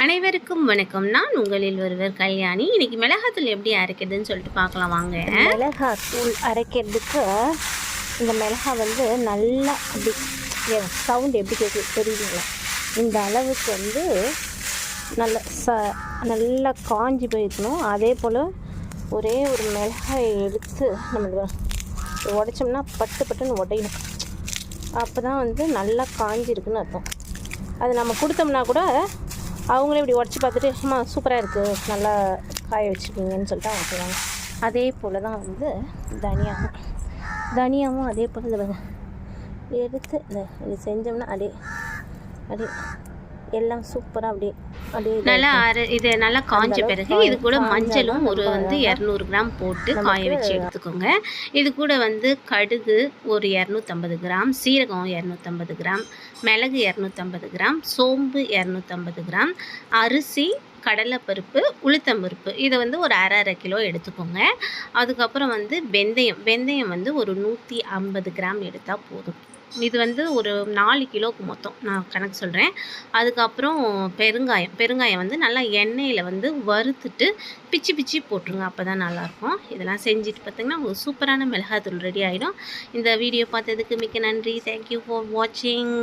அனைவருக்கும் வணக்கம். நான் உங்களில் ஒருவர் கல்யாணி. இன்னைக்கு மிளகாத்தூள் எப்படி அரைக்கிறதுன்னு சொல்லிட்டு பார்க்கலாம் வாங்க. மிளகாய் தூள் அரைக்கிறதுக்கு இந்த மிளகாய் வந்து நல்லா அப்படி சவுண்ட் எப்படி கேட்குது தெரியுதுங்களா? இந்த அளவுக்கு வந்து நல்ல ச நல்லா காஞ்சி போயிருக்கணும். அதே போல் ஒரே ஒரு மிளகாயை எடுத்து நம்ம உடைச்சோம்னா பட்டு பட்டுன்னு உடையணும். அப்போ தான் வந்து நல்லா காஞ்சிருக்குன்னு அர்த்தம். அது நம்ம கொடுத்தோம்னா கூட அவங்களே இப்படி உடச்சி பார்த்துட்டு அம்மா சூப்பராக இருக்குது நல்லா காய வச்சுருக்கீங்கன்னு சொல்லிட்டு அவங்க சொல்லுவாங்க. அதே போல் தான் வந்து தனியாகவும் தனியாவும் அதே போல் இதை எடுத்து இந்த இது செஞ்சோம்னா அப்படியே அப்படியே எல்லாம் சூப்பராக அப்படியே அப்படியே. நல்லா அரை இது நல்லா காஞ்ச பிறகு இது கூட மஞ்சளும் ஒரு வந்து இரநூறு கிராம் போட்டு காய வச்சு எடுத்துக்கோங்க இது கூட வந்து கடுகு ஒரு இரநூத்தம்பது கிராம் சீரகம் இரநூத்தம்பது கிராம் மிளகு இரநூத்தம்பது கிராம் சோம்பு இரநூத்தம்பது கிராம் அரிசி கடலைப்பருப்பு உளுத்தம்பருப்பு. இதை வந்து ஒரு அரை அரை கிலோ எடுத்துக்கோங்க. அதுக்கப்புறம் வந்து வெந்தயம். வெந்தயம் வந்து ஒரு நூற்றி ஐம்பது கிராம் எடுத்தால் போதும். இது வந்து ஒரு நாலு கிலோவுக்கு மொத்தம். நான் கணக்கு சொல்கிறேன் அதுக்கப்புறம் பெருங்காயம். பெருங்காயம் வந்து நல்லா எண்ணெயில் வந்து வறுத்துட்டு பிச்சு பிச்சு போட்டுருங்க. அப்போ தான் நல்லாயிருக்கும். இதெல்லாம் செஞ்சுட்டு பார்த்தீங்கன்னா ஒரு சூப்பரான மிளகாத்தூள் ரெடி ஆகிடும் இந்த வீடியோ பார்த்ததுக்கு மிக்க நன்றி. தேங்க்யூ ஃபார் வாட்சிங்